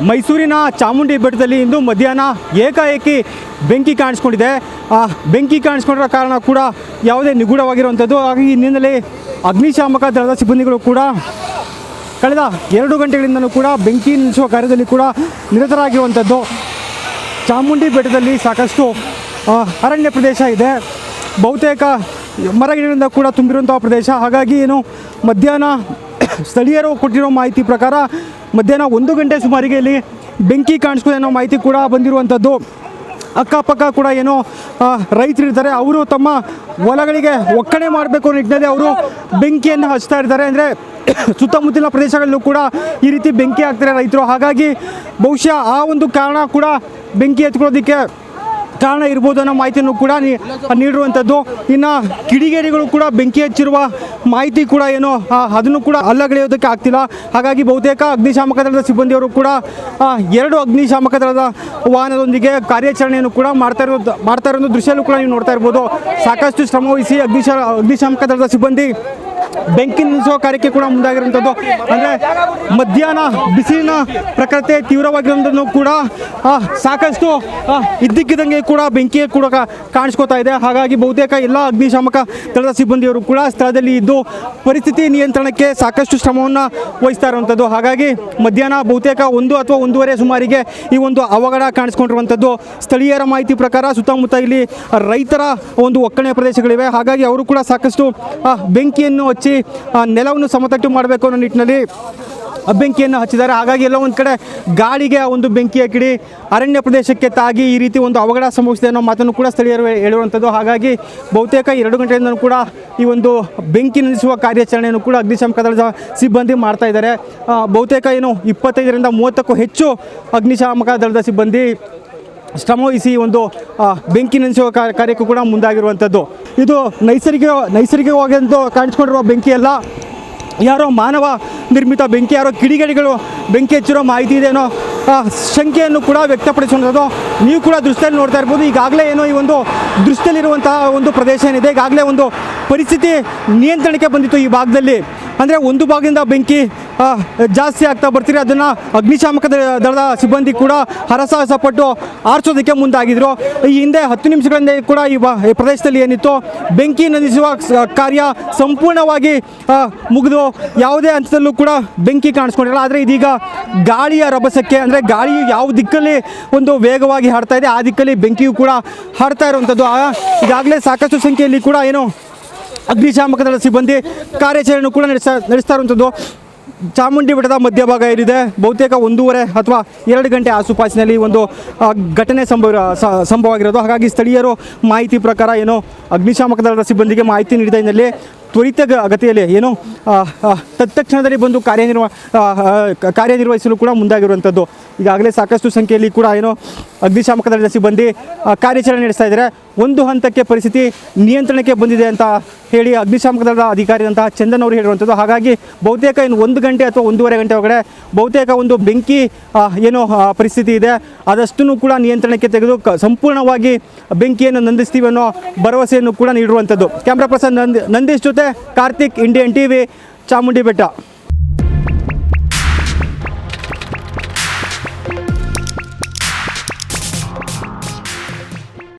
ಮೈಸೂರಿನ ಚಾಮುಂಡಿ ಬೆಟ್ಟದಲ್ಲಿ ಇಂದು ಮಧ್ಯಾಹ್ನ ಏಕಾಏಕಿ ಬೆಂಕಿ ಕಾಣಿಸ್ಕೊಂಡಿದೆ. ಆ, ಬೆಂಕಿ ಕಾಣಿಸ್ಕೊಂಡಿರೋ ಕಾರಣ ಕೂಡ ಯಾವುದೇ ನಿಗೂಢವಾಗಿರುವಂಥದ್ದು. ಹಾಗಾಗಿ ಹಿನ್ನೆಲೆ ಅಗ್ನಿಶಾಮಕ ದಳದ ಸಿಬ್ಬಂದಿಗಳು ಕೂಡ ಕಳೆದ ಎರಡು ಗಂಟೆಗಳಿಂದಲೂ ಕೂಡ ಬೆಂಕಿ ನಿಲ್ಲಿಸುವ ಕಾರ್ಯದಲ್ಲಿ ಕೂಡ ನಿರತರಾಗಿರುವಂಥದ್ದು. ಚಾಮುಂಡಿ ಬೆಟ್ಟದಲ್ಲಿ ಸಾಕಷ್ಟು ಅರಣ್ಯ ಪ್ರದೇಶ ಇದೆ. ಬಹುತೇಕ ಮರಗಿಡಗಳಿಂದ ಕೂಡ ತುಂಬಿರುವಂಥ ಪ್ರದೇಶ. ಹಾಗಾಗಿ ಏನು ಮಧ್ಯಾಹ್ನ ಸ್ಥಳೀಯರು ಕೊಟ್ಟಿರೋ ಮಾಹಿತಿ ಪ್ರಕಾರ ಮಧ್ಯಾಹ್ನ ಒಂದು ಗಂಟೆ ಸುಮಾರಿಗೆ ಇಲ್ಲಿ ಬೆಂಕಿ ಕಾಣಿಸ್ಕೊಂಡು ಅನ್ನೋ ಮಾಹಿತಿ ಕೂಡ ಬಂದಿರುವಂಥದ್ದು. ಅಕ್ಕಪಕ್ಕ ಕೂಡ ಏನೋ ರೈತರು ಇರ್ತಾರೆ ಅವರು ತಮ್ಮ ಹೊಲಗಳಿಗೆ ಒಕ್ಕಣೆ ಮಾಡಬೇಕು ಅನ್ನೋ ನಿಟ್ಟಿನಲ್ಲಿ ಅವರು ಬೆಂಕಿಯನ್ನು ಹಚ್ತಾ ಇರ್ತಾರೆ ಅಂದರೆ ಸುತ್ತಮುತ್ತಲಿನ ಪ್ರದೇಶಗಳಲ್ಲೂ ಕೂಡ ಈ ರೀತಿ ಬೆಂಕಿ ಹಾಕ್ತಾರೆ ರೈತರು. ಹಾಗಾಗಿ ಬಹುಶಃ ಆ ಒಂದು ಕಾರಣ ಕೂಡ ಬೆಂಕಿ ಎತ್ಕೊಳ್ಳೋದಕ್ಕೆ ಕಾರಣ ಇರ್ಬೋದು ಅನ್ನೋ ಮಾಹಿತಿಯನ್ನು ಕೂಡ ನೀಡಿರುವಂಥದ್ದು. ಇನ್ನು ಕಿಡಿಗೇಡಿಗಳು ಕೂಡ ಬೆಂಕಿ ಹಚ್ಚಿರುವ ಮಾಹಿತಿ ಕೂಡ ಏನು ಅದನ್ನು ಕೂಡ ಅಲ್ಲಗಳೆಯೋದಕ್ಕೆ ಆಗ್ತಿಲ್ಲ. ಹಾಗಾಗಿ ಬಹುತೇಕ ಅಗ್ನಿಶಾಮಕ ದಳದ ಸಿಬ್ಬಂದಿಯವರು ಕೂಡ ಎರಡು ಅಗ್ನಿಶಾಮಕ ದಳದ ವಾಹನದೊಂದಿಗೆ ಕಾರ್ಯಾಚರಣೆಯನ್ನು ಕೂಡ ಮಾಡ್ತಾ ಇರೋದು ಮಾಡ್ತಾ ಇರೋ ದೃಶ್ಯಲ್ಲೂ ಕೂಡ ನೀವು ನೋಡ್ತಾ ಇರ್ಬೋದು. ಸಾಕಷ್ಟು ಶ್ರಮವಹಿಸಿ ಅಗ್ನಿಶಾ, ಅಗ್ನಿಶಾಮಕ ದಳದ ಸಿಬ್ಬಂದಿ ಬೆಂಕಿ ನಿಲ್ಲಿಸುವ ಕಾರ್ಯಕ್ಕೆ ಕೂಡ ಮುಂದಾಗಿರುವಂಥದ್ದು. ಅಂದರೆ ಮಧ್ಯಾಹ್ನ ಬಿಸಿಲಿನ ಪ್ರಕೃತಿ ತೀವ್ರವಾಗಿರೋದನ್ನು ಕೂಡ ಸಾಕಷ್ಟು ಇದ್ದಕ್ಕಿದ್ದಂಗೆ ಕೂಡ ಬೆಂಕಿ ಕೂಡ ಕಾಣಿಸ್ಕೋತಾ ಇದೆ. ಹಾಗಾಗಿ ಬಹುತೇಕ ಎಲ್ಲ ಅಗ್ನಿಶಾಮಕ ದಳದ ಸಿಬ್ಬಂದಿಯವರು ಕೂಡ ಸ್ಥಳದಲ್ಲಿ ಇದ್ದು ಪರಿಸ್ಥಿತಿ ನಿಯಂತ್ರಣಕ್ಕೆ ಸಾಕಷ್ಟು ಶ್ರಮವನ್ನು ವಹಿಸ್ತಾ ಇರುವಂಥದ್ದು. ಹಾಗಾಗಿ ಮಧ್ಯಾಹ್ನ ಬಹುತೇಕ ಒಂದು ಅಥವಾ ಒಂದೂವರೆ ಸುಮಾರಿಗೆ ಈ ಒಂದು ಅವಘಡ ಕಾಣಿಸ್ಕೊಂಡಿರುವಂಥದ್ದು. ಸ್ಥಳೀಯರ ಮಾಹಿತಿ ಪ್ರಕಾರ ಸುತ್ತಮುತ್ತ ಇಲ್ಲಿ ರೈತರ ಒಂದು ಒಕ್ಕಣೆ ಪ್ರದೇಶಗಳಿವೆ. ಹಾಗಾಗಿ ಅವರು ಕೂಡ ಸಾಕಷ್ಟು ಬೆಂಕಿಯನ್ನು ಆ, ನೆಲವನ್ನು ಸಮತಟ್ಟು ಮಾಡಬೇಕು ಅನ್ನೋ ನಿಟ್ಟಿನಲ್ಲಿ ಬೆಂಕಿಯನ್ನು ಹಚ್ಚಿದ್ದಾರೆ. ಹಾಗಾಗಿ ಎಲ್ಲ ಒಂದು ಕಡೆ ಗಾಳಿಗೆ ಆ ಒಂದು ಬೆಂಕಿಯ ಕಿಡಿ ಅರಣ್ಯ ಪ್ರದೇಶಕ್ಕೆ ತಾಗಿ ಈ ರೀತಿ ಒಂದು ಅವಘಡ ಸಂಭವಿಸಿದೆ ಅನ್ನೋ ಮಾತನ್ನು ಕೂಡ ಸ್ಥಳೀಯರು ಹೇಳುವಂಥದ್ದು. ಹಾಗಾಗಿ ಬಹುತೇಕ ಎರಡು ಗಂಟೆಯಿಂದ ಕೂಡ ಈ ಒಂದು ಬೆಂಕಿ ನಿಲ್ಲಿಸುವ ಕಾರ್ಯಾಚರಣೆಯನ್ನು ಕೂಡ ಅಗ್ನಿಶಾಮಕ ದಳದ ಸಿಬ್ಬಂದಿ ಮಾಡ್ತಾ ಇದ್ದಾರೆ. ಬಹುತೇಕ ಏನು ಇಪ್ಪತ್ತೈದರಿಂದ ಮೂವತ್ತಕ್ಕೂ ಹೆಚ್ಚು ಅಗ್ನಿಶಾಮಕ ದಳದ ಸಿಬ್ಬಂದಿ ಶ್ರಮವಹಿಸಿ ಒಂದು ಬೆಂಕಿ ನೆನೆಸುವ ಕಾರ್ಯಕ್ಕೂ ಕೂಡ ಮುಂದಾಗಿರುವಂಥದ್ದು. ಇದು ನೈಸರ್ಗಿಕ ನೈಸರ್ಗಿಕವಾಗಿ ಅಂತ ಕಾಣಿಸ್ಕೊಂಡಿರುವ ಬೆಂಕಿ ಅಲ್ಲ. ಯಾರೋ ಮಾನವ ನಿರ್ಮಿತ ಬೆಂಕಿ, ಯಾರೋ ಕಿಡಿಗೇಡಿಗಳು ಬೆಂಕಿ ಹಚ್ಚಿರೋ ಮಾಹಿತಿ ಇದೇನೋ ಶಂಕೆಯನ್ನು ಕೂಡ ವ್ಯಕ್ತಪಡಿಸುವಂಥದ್ದು. ನೀವು ಕೂಡ ದೃಷ್ಟಿಯಲ್ಲಿ ನೋಡ್ತಾ ಇರ್ಬೋದು. ಈಗಾಗಲೇ ಏನೋ ಈ ಒಂದು ದೃಷ್ಟಿಯಲ್ಲಿರುವಂತಹ ಒಂದು ಪ್ರದೇಶ ಏನಿದೆ. ಈಗಾಗಲೇ ಒಂದು ಪರಿಸ್ಥಿತಿ ನಿಯಂತ್ರಣಕ್ಕೆ ಬಂದಿತ್ತು ಈ ಭಾಗದಲ್ಲಿ. ಅಂದರೆ ಒಂದು ಭಾಗದಿಂದ ಬೆಂಕಿ ಜಾಸ್ತಿ ಆಗ್ತಾ ಬರ್ತೀರಿ. ಅದನ್ನು ಅಗ್ನಿಶಾಮಕ ದಳ- ದಳದ ಸಿಬ್ಬಂದಿ ಕೂಡ ಹರಸಾಹಸ ಪಟ್ಟು ಆರಿಸೋದಕ್ಕೆ ಮುಂದಾಗಿದ್ರು. ಈ ಹಿಂದೆ ಹತ್ತು ನಿಮಿಷಗಳಿಂದ ಕೂಡ ಈ ಪ್ರದೇಶದಲ್ಲಿ ಏನಿತ್ತು? ಬೆಂಕಿ ನಂದಿಸುವ ಕಾರ್ಯ ಸಂಪೂರ್ಣವಾಗಿ ಮುಗಿದು ಯಾವುದೇ ಹಂತದಲ್ಲೂ ಕೂಡ ಬೆಂಕಿ ಕಾಣಿಸ್ಕೊಂಡಿರಲ್ಲ. ಆದರೆ ಇದೀಗ ಗಾಳಿಯ ರಭಸಕ್ಕೆ, ಅಂದರೆ ಗಾಳಿಯು ಯಾವ ದಿಕ್ಕಲ್ಲಿ ಒಂದು ವೇಗವಾಗಿ ಹಾಡ್ತಾ ಇದೆ, ಆ ದಿಕ್ಕಲ್ಲಿ ಬೆಂಕಿಯು ಕೂಡ ಹಾಡ್ತಾ ಇರುವಂಥದ್ದು ಈಗಾಗಲೇ ಸಾಕಷ್ಟು ಸಂಖ್ಯೆಯಲ್ಲಿ ಕೂಡ ಏನು ಅಗ್ನಿಶಾಮಕ ದಳ ಸಿಬ್ಬಂದಿ ಕಾರ್ಯಾಚರಣೆ ಕೂಡ ನಡೆಸ್ತಾ ನಡೆಸ್ತಾ ಇರುವಂಥದ್ದು ಚಾಮುಂಡಿ ಬೆಟ್ಟದ ಮಧ್ಯಭಾಗ ಏನಿದೆ? ಬಹುತೇಕ ಒಂದೂವರೆ ಅಥವಾ ಎರಡು ಗಂಟೆ ಆಸುಪಾಸಿನಲ್ಲಿ ಒಂದು ಘಟನೆ ಸಂಭವ ಸಂಭವ ಆಗಿರೋದು ಹಾಗಾಗಿ ಸ್ಥಳೀಯರು ಮಾಹಿತಿ ಪ್ರಕಾರ ಏನು ಅಗ್ನಿಶಾಮಕ ದಳದ ಸಿಬ್ಬಂದಿಗೆ ಮಾಹಿತಿ ನೀಡಿದ ಹಿನ್ನೆಲೆ ತ್ವರಿತ ಗತಿಯಲ್ಲಿ ಏನು ತತ್ಕ್ಷಣದಲ್ಲಿ ಬಂದು ಕಾರ್ಯನಿರ್ವ ಕಾರ್ಯನಿರ್ವಹಿಸಲು ಕೂಡ ಮುಂದಾಗಿರುವಂಥದ್ದು. ಈಗಾಗಲೇ ಸಾಕಷ್ಟು ಸಂಖ್ಯೆಯಲ್ಲಿ ಕೂಡ ಏನು ಅಗ್ನಿಶಾಮಕ ದಳದ ಸಿಬ್ಬಂದಿ ಕಾರ್ಯಾಚರಣೆ ನಡೆಸ್ತಾ ಇದ್ದಾರೆ. ಒಂದು ಹಂತಕ್ಕೆ ಪರಿಸ್ಥಿತಿ ನಿಯಂತ್ರಣಕ್ಕೆ ಬಂದಿದೆ ಅಂತ ಹೇಳಿ ಅಗ್ನಿಶಾಮಕ ದಳದ ಅಧಿಕಾರಿದಂತಹ ಚಂದನ್ ಅವರು ಹೇಳಿರುವಂಥದ್ದು ಹಾಗಾಗಿ ಬಹುತೇಕ ಇನ್ನು ಒಂದು ಗಂಟೆ ಅಥವಾ ಒಂದೂವರೆ ಗಂಟೆ ಒಳಗಡೆ ಬಹುತೇಕ ಒಂದು ಬೆಂಕಿ ಏನು ಪರಿಸ್ಥಿತಿ ಇದೆ. ಅದಷ್ಟನ್ನು ಕೂಡ ನಿಯಂತ್ರಣಕ್ಕೆ ತೆಗೆದು ಸಂಪೂರ್ಣವಾಗಿ ಬೆಂಕಿಯನ್ನು ನಂದಿಸ್ತೀವಿ ಅನ್ನೋ ಭರವಸೆಯನ್ನು ಕೂಡ ನೀಡಿರುವಂಥದ್ದು. ಕ್ಯಾಮ್ರಾ ಪರ್ಸನ್ ನಂದ್, ನಂದೀಶ್ ಜೊತೆ Karthik Indian T V Chamundi Betta